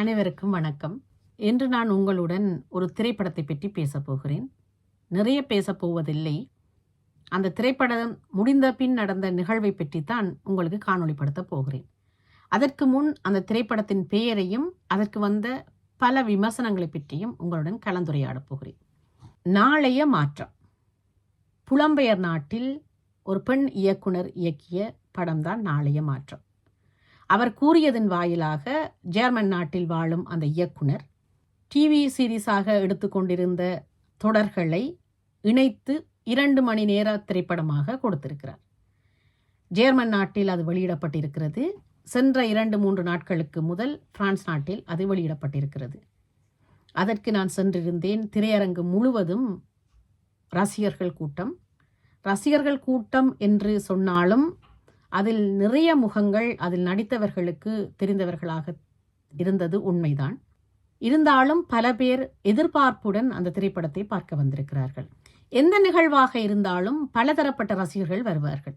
அனைவருக்கும் வணக்கம். இன்று நான் உங்களுடன் ஒரு திரைப்படத்தை பற்றி பேசப் போகிறேன். நிறைய பேசப் போவதில்லை. அந்த திரைப்படம் முடிந்த பின் நடந்த நிகழ்வை பற்றித்தான் உங்களுக்கு காணொளிப்படுத்தப் போகிறேன். அதற்கு முன் அந்த திரைப்படத்தின் பெயரையும் அதற்கு வந்த பல விமர்சனங்களை பற்றியும் உங்களுடன் கலந்துரையாடப் போகிறேன். நாளைய மாற்றம். புலம்பெயர் நாட்டில் ஒரு பெண் இயக்குனர் இயக்கிய படம்தான் நாளைய மாற்றம். அவர் கூறியதன் வாயிலாக ஜெர்மன் நாட்டில் வாழும் அந்த இயக்குனர் டிவி சீரீஸாக எடுத்துக்கொண்டிருந்த தொடர்களை இணைத்து இரண்டு மணி நேர திரைப்படமாக கொடுத்திருக்கிறார். ஜெர்மன் நாட்டில் அது வெளியிடப்பட்டிருக்கிறது. சென்ற இரண்டு மூன்று நாட்களுக்கு முதல் பிரான்ஸ் நாட்டில் அது வெளியிடப்பட்டிருக்கிறது. அதற்கு நான் சென்றிருந்தேன். திரையரங்கு முழுவதும் ரசிகர்கள் கூட்டம். ரசிகர்கள் கூட்டம் என்று சொன்னாலும் அதில் நிறைய முகங்கள் அதில் நடித்தவர்களுக்கு தெரிந்தவர்களாக இருந்தது உண்மைதான். இருந்தாலும் பல பேர் எதிர்பார்ப்புடன் அந்த திரைப்படத்தை பார்க்க வந்திருக்கிறார்கள். எந்த நிகழ்வாக இருந்தாலும் பலதரப்பட்ட ரசிகர்கள் வருவார்கள்.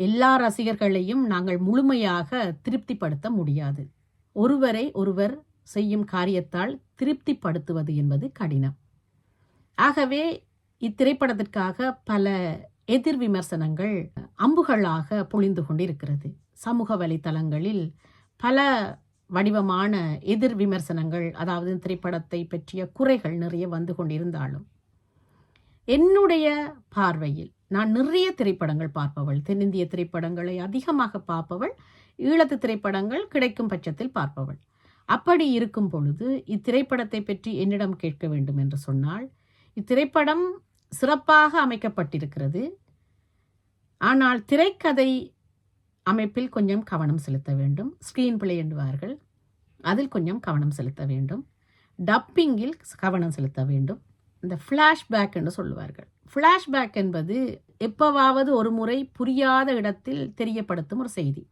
எல்லா ரசிகர்களையும் நாங்கள் முழுமையாக திருப்திப்படுத்த முடியாது. ஒருவரை ஒருவர் செய்யும் காரியத்தால் திருப்திப்படுத்துவது என்பது கடினம். ஆகவே இத்திரைப்படத்திற்காக பல எதிர் விமர்சனங்கள் அம்புகளாக பொழிந்து கொண்டிருக்கிறது. சமூக வலைத்தளங்களில் பல வடிவமான எதிர் விமர்சனங்கள் அதாவது திரைப்படத்தை பற்றிய குறைகள் நிறைய வந்து கொண்டிருந்தாலும் என்னுடைய பார்வையில் நான் நிறைய திரைப்படங்கள் பார்ப்பவள் தென்னிந்திய திரைப்படங்களை அதிகமாக பார்ப்பவள் ஈழத்து திரைப்படங்கள் கிடைக்கும் பட்சத்தில் பார்ப்பவள். அப்படி இருக்கும் பொழுது இத்திரைப்படத்தை பற்றி என்னிடம் கேட்க வேண்டும் என்று சொன்னால் இத்திரைப்படம் சிறப்பாக அமைக்கப்பட்டிருக்கிறது. ஆனால் திரைக்கதை அமைப்பில் கொஞ்சம் கவனம் செலுத்த வேண்டும். ஸ்க்ரீன் பிளே என்பார்கள் அதில் கொஞ்சம் கவனம் செலுத்த வேண்டும். டப்பிங்கில் கவனம் செலுத்த வேண்டும். இந்த ஃப்ளாஷ்பேக் என்று சொல்லுவார்கள். ஃப்ளாஷ்பேக் என்பது எப்போவாவது ஒரு முறை புரியாத இடத்தில் தெரியப்படுத்தும் ஒரு செய்தி.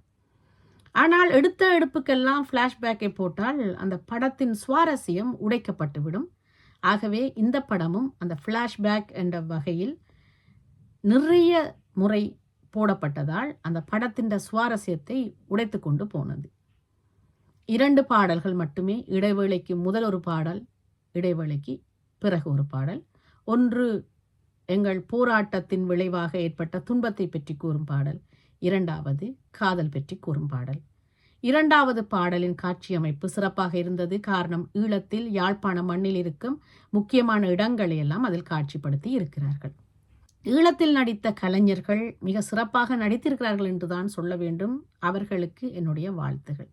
ஆனால் எடுத்த எடுப்புக்கெல்லாம் ஃப்ளாஷ்பேக்கை போட்டால் அந்த படத்தின் சுவாரஸ்யம் உடைக்கப்பட்டுவிடும். ஆகவே இந்த படமும் அந்த ஃப்ளாஷ்பேக் என்ற வகையில் நிறைய முறை போடப்பட்டதால் அந்த படத்தின் சுவாரஸ்யத்தை உடைத்து கொண்டு போனது. இரண்டு பாடல்கள் மட்டுமே இடைவேளைக்கு முதல் ஒரு பாடல் இடைவேளைக்கு பிறகு ஒரு பாடல். ஒன்று எங்கள் போராட்டத்தின் விளைவாக ஏற்பட்ட துன்பத்தை பற்றி கூறும் பாடல் இரண்டாவது காதல் பற்றி கூறும் பாடல். இரண்டாவது பாடலின் காட்சியமைப்பு சிறப்பாக இருந்தது. காரணம் ஈழத்தில் யாழ்ப்பாண மண்ணில் இருக்கும் முக்கியமான இடங்களை எல்லாம் அதில் காட்சிப்படுத்தி இருக்கிறார்கள். ஈழத்தில் நடித்த கலைஞர்கள் மிக சிறப்பாக நடித்திருக்கிறார்கள் என்றுதான் சொல்ல வேண்டும். அவர்களுக்கு என்னுடைய வாழ்த்துகள்.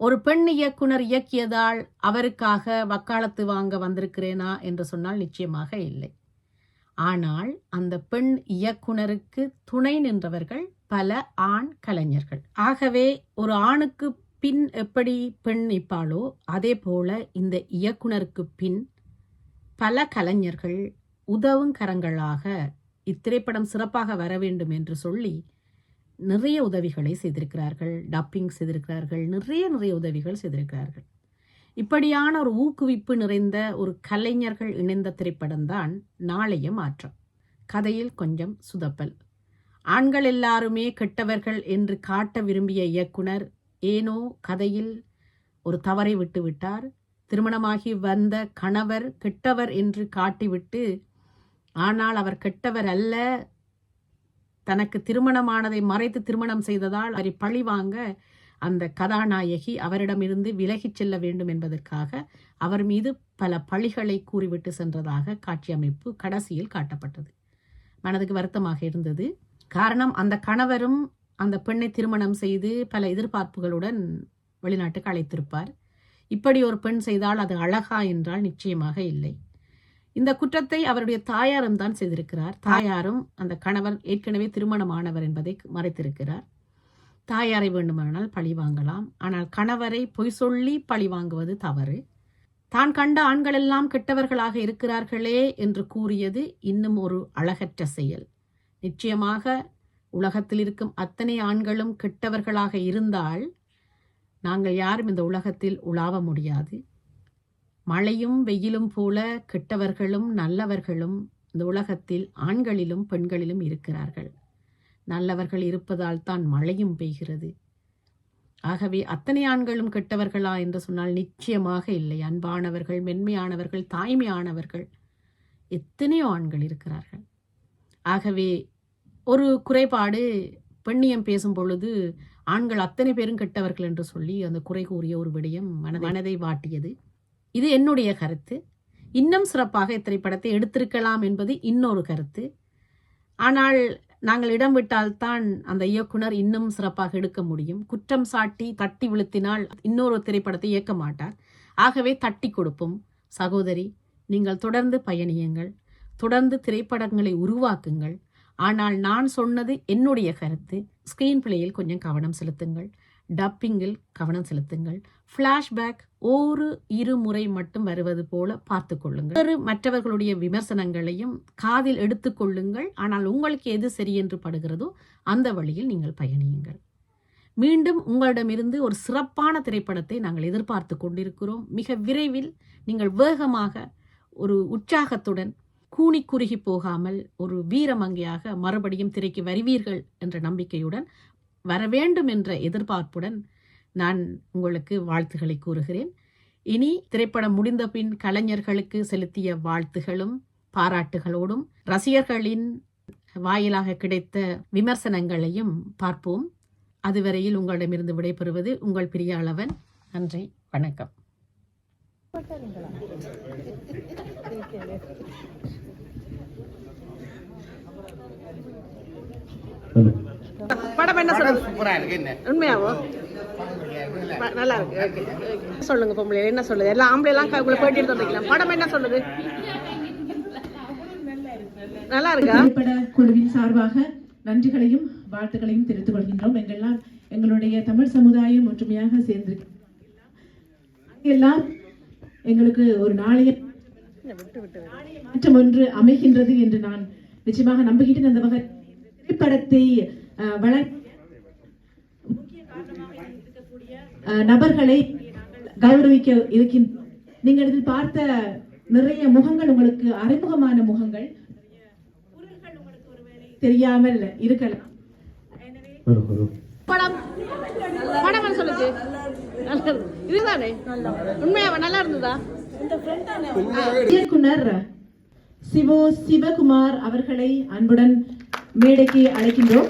ஒரு பெண் இயக்குனர் இயக்கியதால் அவருக்காக வக்காலத்து வாங்க வந்திருக்கிறேனா என்று சொன்னால் நிச்சயமாக இல்லை. ஆனால் அந்த பெண் இயக்குனருக்கு துணை நின்றவர்கள் பல ஆண் கலைஞர்கள். ஆகவே ஒரு ஆணுக்கு பின் எப்படி பெண் நிற்பாளோ அதே போல இந்த இயக்குனருக்கு பின் பல கலைஞர்கள் உதவும் கரங்களாக இத்திரைப்படம் சிறப்பாக வர வேண்டும் என்று சொல்லி நிறைய உதவிகளை செய்திருக்கிறார்கள். டப்பிங் செய்திருக்கிறார்கள். நிறைய நிறைய உதவிகள் செய்திருக்கிறார்கள். இப்படியான ஒரு ஊக்குவிப்பு நிறைந்த ஒரு கலைஞர்கள் இணைந்த திரைப்படம்தான் நாளைய மாற்றம். கதையில் கொஞ்சம் சுதப்பல். ஆண்கள் எல்லாருமே கெட்டவர்கள் என்று காட்ட விரும்பிய இயக்குனர் ஏனோ கதையில் ஒரு தவறை விட்டுவிட்டார். திருமணமாகி வந்த கணவர் கெட்டவர் என்று காட்டிவிட்டு ஆனால் அவர் கெட்டவர் அல்ல. தனக்கு திருமணமானதை மறைத்து திருமணம் செய்ததால் அவரை பழி வாங்க அந்த கதாநாயகி அவரிடமிருந்து விலகிச் செல்ல வேண்டும் என்பதற்காக அவர் மீது பல பழிகளை கூறிவிட்டு சென்றதாக காட்சி அமைப்பு கடைசியில் காட்டப்பட்டது. மனதுக்கு வருத்தமாக இருந்தது. காரணம் அந்த கணவரும் அந்த பெண்ணை திருமணம் செய்து பல எதிர்பார்ப்புகளுடன் வெளிநாட்டுக்கு அழைத்திருப்பார். இப்படி ஒரு பெண் செய்தால் அது அழகா என்றால் நிச்சயமாக இல்லை. இந்த குற்றத்தை அவருடைய தாயாரும் தான் செய்திருக்கிறார். தாயாரும் அந்த கணவர் ஏற்கனவே திருமணமானவர் என்பதை மறைத்திருக்கிறார். தாயாரை வேண்டுமானால் பழி வாங்கலாம். ஆனால் கணவரை பொய் சொல்லி பழி வாங்குவது தவறு. தான் கண்ட ஆண்களெல்லாம் கெட்டவர்களாக இருக்கிறார்களே என்று கூறியது இன்னும் ஒரு அழகற்ற செயல். நிச்சயமாக உலகத்தில் இருக்கும் அத்தனை ஆண்களும் கெட்டவர்களாக இருந்தால் நாங்கள் யாரும் இந்த உலகத்தில் உலாவ முடியாது. மழையும் வெயிலும் போல கெட்டவர்களும் நல்லவர்களும் இந்த உலகத்தில் ஆண்களிலும் பெண்களிலும் இருக்கிறார்கள். நல்லவர்கள் இருப்பதால் தான் மழையும் பெய்கிறது. ஆகவே அத்தனை ஆண்களும் கெட்டவர்களா என்று சொன்னால் நிச்சயமாக இல்லை. அன்பானவர்கள் மென்மையானவர்கள் தாய்மையானவர்கள் எத்தனையோ ஆண்கள் இருக்கிறார்கள். ஆகவே ஒரு குறைபாடு பெண்ணியம் பேசும் பொழுது ஆண்கள் அத்தனை பேரும் கெட்டவர்கள் என்று சொல்லி அந்த குறை கூறிய ஒரு விடயம் மனதை மனதை வாட்டியது. இது என்னுடைய கருத்து. இன்னும் சிறப்பாக இத்திரைப்படத்தை எடுத்திருக்கலாம் என்பது இன்னொரு கருத்து. ஆனால் நாங்கள் இடம் விட்டால்தான் அந்த இயக்குனர் இன்னும் சிறப்பாக எடுக்க முடியும். குற்றம் சாட்டி தட்டி விழுத்தினால் இன்னொரு திரைப்படத்தை இயக்க மாட்டார். ஆகவே தட்டி கொடுப்போம். சகோதரி நீங்கள் தொடர்ந்து பயணியுங்கள். தொடர்ந்து திரைப்படங்களை உருவாக்குங்கள். ஆனால் நான் சொன்னது என்னுடைய கருத்து. ஸ்க்ரீன் பிளேயில் கொஞ்சம் கவனம் செலுத்துங்கள். டப்பிங்கில் கவனம் செலுத்துங்கள். ஃப்ளாஷ்பேக் ஒரு இரு முறை மட்டும் வருவது போல பார்த்து கொள்ளுங்கள். வேறு மற்றவர்களுடைய விமர்சனங்களையும் காதில் எடுத்துக்கொள்ளுங்கள் ஆனால் உங்களுக்கு எது சரி என்று படுகிறதோ அந்த வழியில் நீங்கள் பயணியுங்கள். மீண்டும் உங்களிடமிருந்து ஒரு சிறப்பான திரைப்படத்தை நாங்கள் எதிர்பார்த்து கொண்டிருக்கிறோம். மிக விரைவில் நீங்கள் வேகமாக ஒரு உற்சாகத்துடன் கூணி குறுகி போகாமல் ஒரு வீரமங்கையாக மறுபடியும் திரைக்கு வருவீர்கள் என்ற நம்பிக்கையுடன் வர வேண்டும் என்ற எதிர்பார்ப்புடன் நான் உங்களுக்கு வாழ்த்துக்களை கூறுகிறேன். இனி திரைப்படம் முடிந்த பின் கலைஞர்களுக்கு செலுத்திய வாழ்த்துகளும் பாராட்டுகளோடும் ரசிகர்களின் வாயிலாக கிடைத்த விமர்சனங்களையும் பார்ப்போம். அதுவரையில் உங்களிடமிருந்து விடைபெறுவது உங்கள் பிரியாளவன் நன்றி வணக்கம். படம் என்ன சொல்லுங்க என்ன? உண்மையாவோ? நல்லா இருக்கு. ஓகே சொல்லுங்க பொம்பளை என்ன சொல்லுது? எல்லாம் ஆம்பளை எல்லாம் உங்களை பேட்டி எடுத்து படம் என்ன சொல்லுது? நல்லா இருக்கா? திரைப்பட குழுவின் சார்பாக நன்றிகளையும் வாழ்த்துக்களையும் தெரிவித்துக் கொள்கின்றோம். எங்கெல்லாம் எங்களுடைய தமிழ் சமுதாயம் ஒற்றுமையாக சேர்ந்து எல்லாம் எங்களுக்கு ஒரு நாளைய மாற்றம் ஒன்று அமைகின்றது என்று நான் நிச்சயமாக நம்புகின்றேன். அந்த வகை திரைப்படத்தை நபர்களை கௌரவிக்க இருக்கின்ற நீங்கள் இதில் பார்த்த நிறைய முகங்கள் உங்களுக்கு அறிமுகமான முகங்கள். தெரியாமல் இருக்கலாம். படம். படம் சொல்லுச்சு நல்லா இருக்கு. இதுதானே உண்மையாவா நல்லா இருந்ததா? இயக்குனர் சிவோ சிவகுமார் அவர்களை அன்புடன் மேடைக்கு அழைக்கின்றோம்.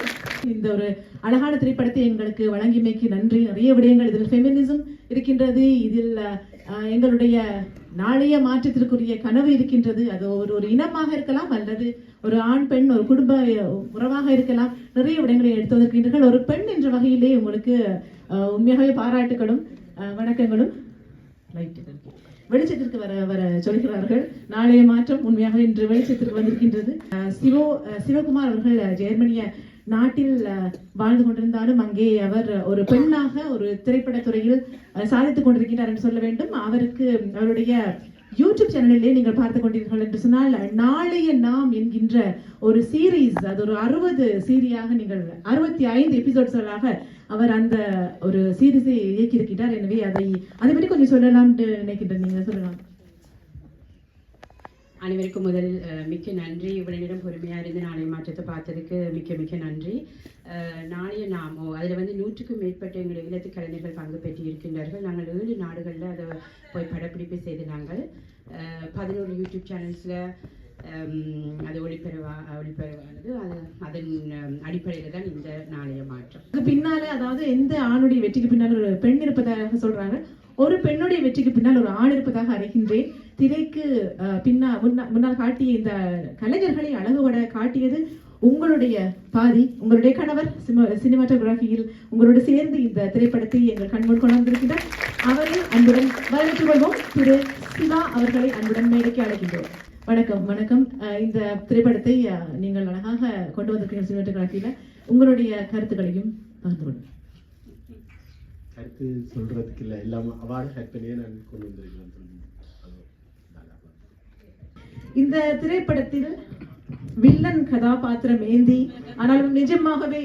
இந்த ஒரு அழகான திரைப்படத்தை எங்களுக்கு வழங்கியமைக்கு நன்றி. நிறைய விடயங்கள் இதில் ஃபெமினிசம் இருக்கின்றது இதில் அஹ், எங்களுடைய நாளைய மாற்றத்திற்குரிய கனவு இருக்கின்றது. அது ஒரு ஒரு இனமாக இருக்கலாம் அல்லது ஒரு ஆண் பெண் ஒரு குடும்ப உறவாக இருக்கலாம். நிறைய விடயங்களை எடுத்து வந்திருக்கின்றீர்கள். ஒரு பெண் என்ற வகையிலே உங்களுக்கு உண்மையாகவே பாராட்டுகளும் வணக்கங்களும் ரைட் வெளிச்சத்திற்கு வர வர சொல்கிறார்கள் நாளைய மாற்றம் உண்மையாக இன்று வெளிச்சத்திற்கு வந்திருக்கின்றது சிவோ சிவகுமார் அவர்கள் ஜெர்மனிய நாட்டில் வாழ்ந்து கொண்டிருந்தாலும் அங்கே அவர் ஒரு பெண்ணாக ஒரு திரைப்பட துறையில் சாதித்துக் கொண்டிருக்கிறார் என்று சொல்ல வேண்டும். அவருக்கு அவருடைய யூடியூப் சேனலிலே நீங்கள் பார்த்து கொண்டீர்கள் என்று சொன்னால் நாளைய நாம் என்கின்ற ஒரு சீரீஸ் அது ஒரு அறுபது சீரியாக நீங்கள் அறுபத்தி ஐந்து எபிசோட்ஸ்களாக அவர் அந்த ஒரு சீரிஸை இயக்கியிருக்கிறார் எனவே அதை அதை பற்றி கொஞ்சம் சொல்லலாம்னு நினைக்கின்றேன். நீங்க சொல்லலாம் அனைவருக்கும் முதல் மிக்க நன்றி. இவ்வளவு நேரம் பொறுமையாக இருந்து நாளைய மாற்றத்தை பார்த்ததுக்கு மிக்க மிக்க நன்றி. அஹ், நாளைய நாமோ அதில் வந்து நூற்றுக்கும் மேற்பட்ட எங்களுடைய இல்லத்து கலைஞர்கள் பங்கு பெற்று இருக்கின்றார்கள் நாங்கள் ஏழு நாடுகளில் அதை போய் படப்பிடிப்பு செய்து நாங்கள் அஹ், பதினோரு யூடியூப் சேனல்ஸில் அது ஒளிபரவா ஒளிபரவானது அது அதன் அடிப்படையில் தான் இந்த நாளைய மாற்றம். அதுக்கு பின்னால அதாவது எந்த ஆணுடைய வெற்றிக்கு பின்னால் ஒரு பெண் இருப்பதாக சொல்றாங்க. ஒரு பெண்ணுடைய வெற்றிக்கு பின்னால் ஒரு ஆண் இருப்பதாக அறிகின்றேன். திரைக்கு பின்னா முன்னால் காட்டிய இந்த கலைஞர்களை அழகுபட காட்டியது உங்களுடைய பாதி உங்களுடைய கணவர் சினிமாட்டோகிராஃபியில் உங்களோடு சேர்ந்து இந்த திரைப்படத்தை எங்கள் கண்முன் கொண்டு அவரை அன்புடன் வரவேற்றுக் கொள்வோம். திரு சிவா அவர்களை அன்புடன் மேடைக்கு அழைக்கின்றோம் வணக்கம் வணக்கம். இந்த திரைப்படத்தை நீங்கள் அழகாக கொண்டு வந்திருக்கீங்க சினிமாட்டோகிராஃபியில உங்களுடைய கருத்துக்களையும் பகிர்ந்து கொள்ளுங்கள். கருத்து சொல்றதுக்கு இல்லை எல்லாம் அவார்டு ஹேக் பண்ணியே நான் கொண்டு நல்லா இந்த திரைப்படத்தில் வில்லன் கதாபாத்திரம் ஏந்தி ஆனாலும் நிஜமாகவே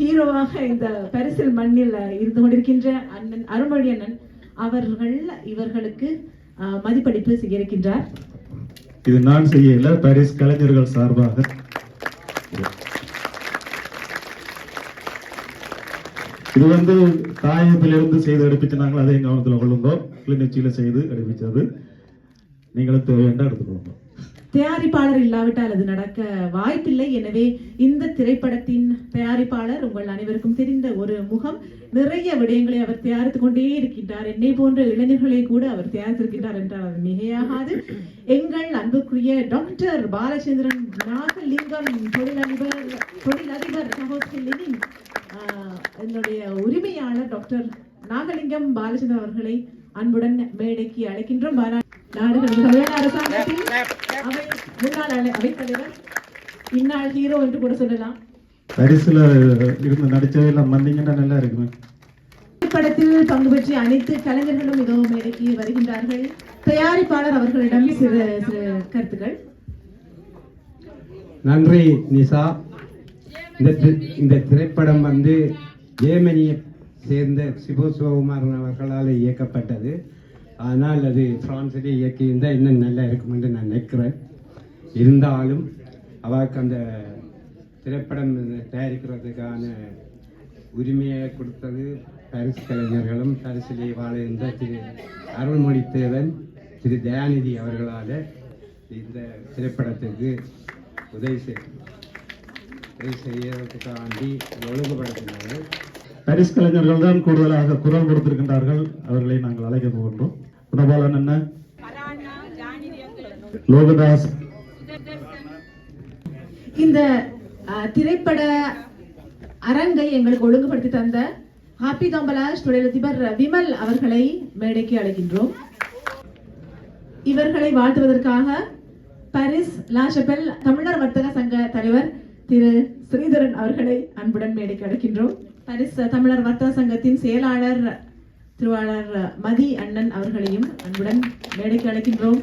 ஹீரோவாக இந்த பரிசில் மண்ணில் இருந்து கொண்டிருக்கின்ற அண்ணன் அருள்மொழி அண்ணன் அவர்கள் இவர்களுக்கு மதிப்பளிப்பு செய்திருக்கின்றார். இது நான் செய்யல பாரிஸ் கலைஞர்கள் சார்பாக. இது வந்து தாயத்திலிருந்து செய்து எடுப்பிச்சு அதை கவனத்தில் கொள்ளுங்கோ. கிளிநொச்சியில் செய்து எடுப்பிச்சது நீங்களும் தேவையான எடுத்துக்கொள்ளுங்க. தயாரிப்பாளர் இல்லாவிட்டால் அது நடக்க வாய்ப்பில்லை. எனவே இந்த திரைப்படத்தின் தயாரிப்பாளர் உங்கள் அனைவருக்கும் தெரிந்த ஒரு முகம். நிறைய விடயங்களை அவர் தயாரித்துக் கொண்டே இருக்கின்றார். என்னை போன்ற இளைஞர்களை கூட அவர் தயாரித்திருக்கின்றார் என்றால் அது மிகையாகாது. எங்கள் அன்புக்குரிய டாக்டர் பாலச்சந்திரன் நாகலிங்கம் தொழிலதிபர் தொழிலதிபர் சகோதரின் என்னுடைய உரிமையாளர் டாக்டர் நாகலிங்கம் பாலச்சந்திரன் அவர்களை அன்புடன் மேடைக்கு அழைக்கின்றோம். பாரா- நாடுகள் தமிழ்நாடு அரசாங்கத்தின் அவை முன்னாள் அவை- அவைத்தலைவர் இந்நாள் ஹீரோ என்று கூட சொல்லலாம். பரிசுல இருந்து நடிச்சதெல்லாம் வந்தீங்கன்னா நல்லா இருக்குமே. படத்தில் பங்கு பெற்றிய அனைத்து கலைஞர்களும் இதோ மேடைக்கு வருகின்றார்கள். தயாரிப்பாளர் அவர்களிடம் சிறு சிறு கருத்துக்கள். நன்றி நிசா. இந்த இந்த திரைப்படம் வந்து ஜேமனியை சேர்ந்த சிபு சிவகுமாரன் அவர்களால் இயக்கப்பட்டது. ஆனால் அது பிரான்சிலே இயக்கியிருந்தால் இன்னும் நல்லா இருக்கும் என்று நான் நினைக்கிறேன். இருந்தாலும் அவருக்கு அந்த திரைப்படம் தயாரிக்கிறதுக்கான உரிமையை கொடுத்தது பரிசு கலைஞர்களும் பரிசிலே வாழ்ந்த திரு அருள்மொழி தேவன் திரு தயாநிதி அவர்களால் இந்த திரைப்படத்துக்கு உதவி செய் உதவி செய்யறதுக்காண்டி ஒழுங்குபடுத்தினார்கள். பரிசு கலைஞர்கள் தான் கூடுதலாக குரல் கொடுத்திருக்கின்றார்கள். அவர்களை நாங்கள் அழைக்க போகின்றோம். குணபாலன் என்ன? லோகதாஸ். இந்த திரைப்பட அரங்கை எங்களுக்கு ஒழுங்குபடுத்தி தந்த ஹாப்பி தம்பலாஷ் தொழிலதிபர் விமல் அவர்களை மேடைக்கு அழைக்கின்றோம். இவர்களை வாழ்த்துவதற்காக பாரிஸ் லாஷபெல் தமிழர் வர்த்தக சங்க தலைவர் திரு ஸ்ரீதரன் அவர்களை அன்புடன் மேடைக்கு அழைக்கின்றோம். பாரிஸ் தமிழர் வர்த்தக சங்கத்தின் செயலாளர் திருவாளர் மதி அண்ணன் அவர்களையும் அன்புடன் மேடைக்கு அழைக்கின்றோம்.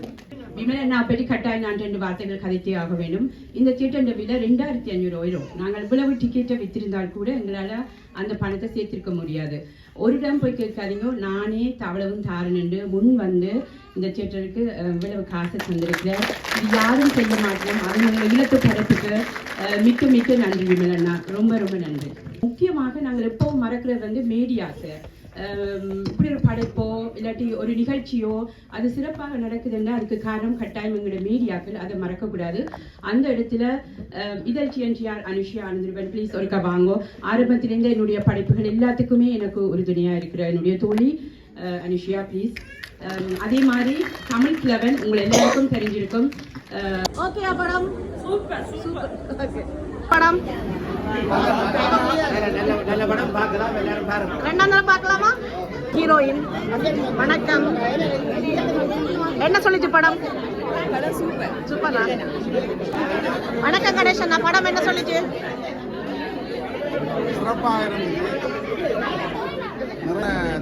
நான் பற்றி கட்டாயம் நான் ரெண்டு வார்த்தைகள் கதைத்தே ஆக வேண்டும். இந்த தியேட்டர் விலை ரெண்டாயிரத்தி ஐநூறு ஆயிரம். நாங்கள் இவ்வளவு டிக்கெட்டை வித்திருந்தால் கூட எங்களால் அந்த பணத்தை சேர்த்திருக்க முடியாது. ஒரு இடம் போய் கேட்காதீங்க. நானே தவளவும் தாரணுண்டு முன் வந்து இந்த தியேட்டருக்கு இவ்வளவு காசு தந்திருக்கிறேன். இது யாரும் செய்ய மாட்டோம் அது உங்கள் இல்லத்து படத்துக்கு மிக்க மிக்க நன்றி விமலண்ணா. ரொம்ப ரொம்ப நன்றி. முக்கியமாக நாங்கள் எப்பவும் மறக்கிறது வந்து மீடியாக்கு ஆம், இப்படி ஒரு படைப்போ இல்லாட்டி ஒரு நிகழ்ச்சியோ அது சிறப்பாக நடக்குதுன்னா அதுக்கு காரணம் கட்டாயம் எங்களுடைய மீடியாக்கள். அதை மறக்கக்கூடாது. அந்த இடத்துல இதழ் டிஎன்டிஆர் அனுஷியா ஆனந்திருவன் ப்ளீஸ் ஒருக்கா வாங்கோ. ஆரம்பத்திலேருந்து என்னுடைய படைப்புகள் எல்லாத்துக்குமே எனக்கு உறுதுணையாக இருக்கிற என்னுடைய தோழி அனுஷியா ப்ளீஸ் அதே மாதிரி தமிழ் கிளவன் உங்களை எல்லாருக்கும் தெரிஞ்சிருக்கும். ஓகே படம் சூப்பர் சூப்பர். நல்ல படம் ரெண்டாம் தரம் பார்க்கலாமா? ஹீரோயின். வணக்கம். என்ன சொல்லிச்சு படம்? சூப்பர். சூப்பரா வணக்கம் கணேசன் படம் என்ன சொல்லிச்சு? சிறப்பாக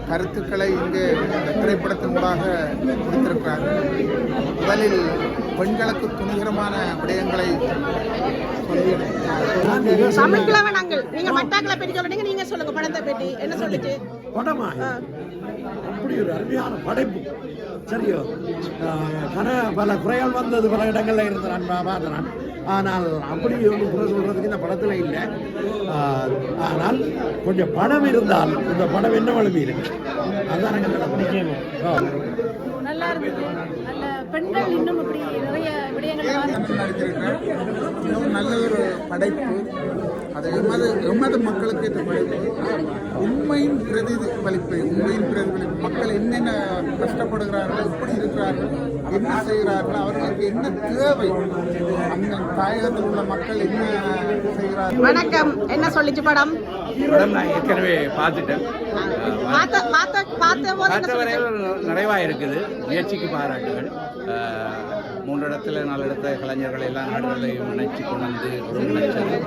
கருத்துக்களை இங்கு இந்த திரைப்படத்தின் ஊடாக கொடுத்திருக்கிறார்கள். முதலில் பெண்களுக்கு துணிகரமான விடயங்களை சொல்லியிருக்கிறார்கள் தமிழ் கிழவன் அங்கிள் நீங்க மட்டாக்களை பற்றி சொல்றீங்க நீங்க சொல்லுங்க. படத்தை பற்றி என்ன சொல்லிச்சு படமா அப்படி ஒரு அருமையான படைப்பு. சரியோ. கன பல குறைகள் வந்தது பல இடங்கள்ல இருந்து நான் பார்த்தேன் ஆனால் அப்படி ஒன்று குறை சொல்றதுக்கு இந்த படத்துல இல்லை. ஆனால் கொஞ்சம் பணம் இருந்தால் இந்த படம் என்ன வலிமை இருக்கு? அதுதான் நல்லா இருந்தது பெண்கள் இன்னும் இப்படி நிறைய விடயங்கள் நல்ல ஒரு படைப்பு. அது எமது எமது மக்களுக்கு ஏற்ற படைப்பு. உண்மையின் பிரதிபலிப்பு உண்மையின் பிரதிபலிப்பு. மக்கள் என்னென்ன கஷ்டப்படுகிறார்கள் எப்படி இருக்கிறார்கள் என்ன செய்கிறார்கள்? அவர்களுக்கு என்ன தேவை? அந்த தாயகத்தில் உள்ள மக்கள் என்ன செய்கிறார்கள்? வணக்கம். என்ன சொல்லிச்சு படம்? படம் நான் ஏற்கனவே பார்த்துட்டேன். பார்த்த? வரையில் நிறைவாக இருக்குது. முயற்சிக்கு பாராட்டுகள் மூன்று இடத்துல நாலு இடத்த கலைஞர்கள் எல்லா நாடுகளையும் இணைச்சி கொண்டு வந்து ஒருங்கிணைச்சது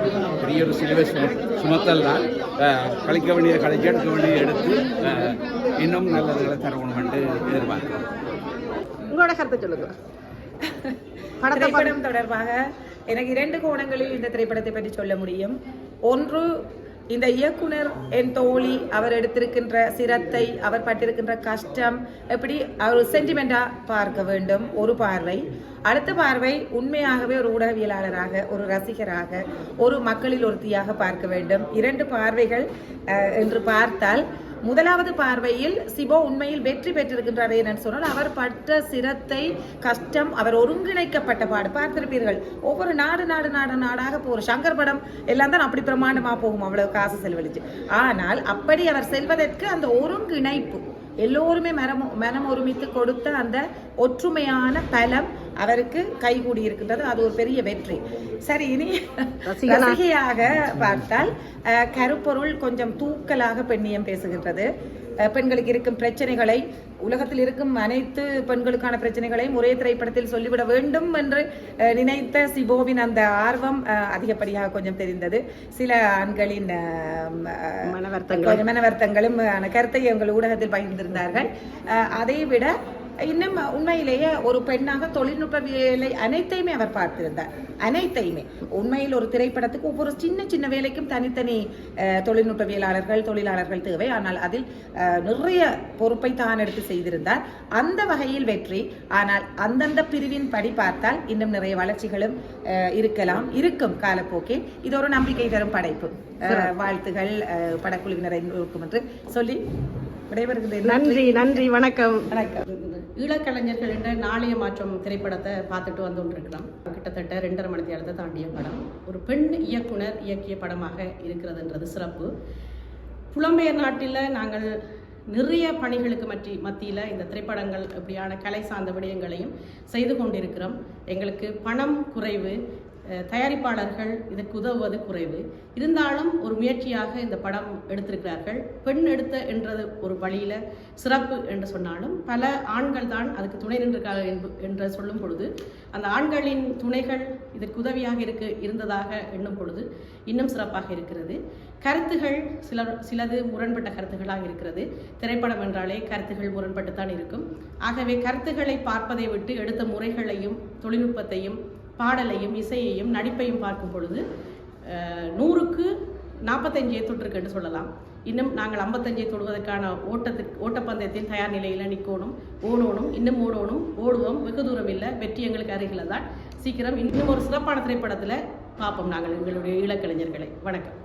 பெரிய ஒரு சிலுவை சும சுமத்தல் தான். ஆஹ், கழிக்க வேண்டிய கழிக்க எடுக்க வேண்டிய எடுத்து இன்னும் நல்லதுகளை தரணும் என்று எதிர்பார்க்கிறோம். உங்களோட கருத்தை சொல்லுங்க. திரைப்படம் தொடர்பாக எனக்கு இரண்டு கோணங்களில் இந்த திரைப்படத்தை பற்றி சொல்ல முடியும். ஒன்று இந்த இயக்குனர் என் தோழி அவர் எடுத்திருக்கின்ற சிரத்தை அவர் பட்டிருக்கின்ற கஷ்டம் எப்படி அவர் சென்டிமெண்டா பார்க்க வேண்டும் ஒரு பார்வை. அடுத்த பார்வை உண்மையாகவே ஒரு ஊடகவியலாளராக ஒரு ரசிகராக ஒரு மக்களில் ஒருத்தியாக பார்க்க வேண்டும். இரண்டு பார்வைகள் என்று பார்த்தால் முதலாவது பார்வையில் சிபோ உண்மையில் வெற்றி பெற்றிருக்கின்றார் என்று சொன்னால் அவர் பட்ட சிரத்தை கஷ்டம் அவர் ஒருங்கிணைக்கப்பட்ட பாடு. பார்த்திருப்பீர்கள் ஒவ்வொரு நாடு நாடு நாடு நாடாக போகிற சங்கர் படம் எல்லாம் தான் அப்படி பிரமாண்டமாக போகும் அவ்வளவு காசு செலவழிச்சு. ஆனால் அப்படி அவர் செல்வதற்கு அந்த ஒருங்கிணைப்பு எல்லோருமே மரம் மனம் ஒருமித்து கொடுத்த அந்த ஒற்றுமையான பலம் அவருக்கு கைகூடி இருக்கின்றது. அது ஒரு பெரிய வெற்றி. சரி இனி ரசிகையாக பார்த்தால் கருப்பொருள் கொஞ்சம் தூக்கலாக பெண்ணியம் பேசுகின்றது. பெண்களுக்கு இருக்கும் பிரச்சனைகளை உலகத்தில் இருக்கும் அனைத்து பெண்களுக்கான பிரச்சனைகளையும் ஒரே திரைப்படத்தில் சொல்லிவிட வேண்டும் என்று நினைத்த சிபோவின் அந்த ஆர்வம் அதிகப்படியாக கொஞ்சம் தெரிந்தது. சில ஆண்களின் மனவர்த்தங்களும். கருத்தை எங்கள் ஊடகத்தில் பகிர்ந்திருந்தார்கள். அதை விட இன்னும் உண்மையிலேயே ஒரு பெண்ணாக தொழில்நுட்ப வேலை அனைத்தையுமே அவர் பார்த்திருந்தார். அனைத்தையுமே. உண்மையில் ஒரு திரைப்படத்துக்கு ஒவ்வொரு சின்ன சின்ன வேலைக்கும் தனித்தனி தொழில்நுட்பவியலாளர்கள் தொழிலாளர்கள் தேவை. ஆனால் அதில் நிறைய பொறுப்பை தான் எடுத்து செய்திருந்தார். அந்த வகையில் வெற்றி. ஆனால் அந்தந்த பிரிவின் படி பார்த்தால் இன்னும் நிறைய வளர்ச்சிகளும் இருக்கலாம் இருக்கும் காலப்போக்கில். இது ஒரு நம்பிக்கை தரும் படைப்பு. வாழ்த்துகள் படக்குழுவினரை இருக்கும் என்று சொல்லி விடைபெறுகிறேன் நன்றி நன்றி வணக்கம். வணக்கம். ஈழக்கலைஞர்கள் என்ற நாளைய மாற்றம் திரைப்படத்தை பார்த்துட்டு வந்து கொண்டிருக்கிறோம் கிட்டத்தட்ட ரெண்டரை மணி நேரத்தை தாண்டிய படம். ஒரு பெண் இயக்குனர் இயக்கிய படமாக இருக்கிறதுன்றது சிறப்பு. புலம்பெயர் நாட்டில் நாங்கள் நிறைய பணிகளுக்கு மற்றி மத்தியில் இந்த திரைப்படங்கள் இப்படியான கலை சார்ந்த விடயங்களையும் செய்து கொண்டிருக்கிறோம். எங்களுக்கு பணம் குறைவு தயாரிப்பாளர்கள் இதற்கு உதவுவது குறைவு. இருந்தாலும் ஒரு முயற்சியாக இந்த படம் எடுத்திருக்கிறார்கள். பெண் எடுத்த என்றது ஒரு வழியில் சிறப்பு என்று சொன்னாலும் பல ஆண்கள் தான் அதுக்கு துணை நின்றிருக்காங்க என்ப- என்று சொல்லும் பொழுது அந்த ஆண்களின் துணைகள் இதற்கு உதவியாக இருக்கு இருந்ததாக எண்ணும் பொழுது இன்னும் சிறப்பாக இருக்கிறது. கருத்துகள் சில சிலது முரண்பட்ட கருத்துகளாக இருக்கிறது. திரைப்படம் என்றாலே கருத்துகள் முரண்பட்டு தான் இருக்கும். ஆகவே கருத்துக்களை பார்ப்பதை விட்டு எடுத்த முறைகளையும் தொழில்நுட்பத்தையும் பாடலையும் இசையையும் நடிப்பையும் பார்க்கும் பொழுது நூறுக்கு நாற்பத்தஞ்சே தொற்றுக்கு என்று சொல்லலாம். இன்னும் நாங்கள் ஐம்பத்தஞ்சை தொடுவதற்கான ஓட்டத்திற்கு ஓட்டப்பந்தயத்தில் தயார் நிலையில் நிற்கணும் ஓடணும் இன்னும் ஓடணும் ஓடுவோம். வெகு தூரம் இல்லை வெற்றி எங்களுக்கு அருகில் தான் சீக்கிரம் இன்னும் ஒரு சிறப்பான திரைப்படத்தில் பார்ப்போம் நாங்கள் எங்களுடைய ஈழக்கலைஞர்களை வணக்கம்.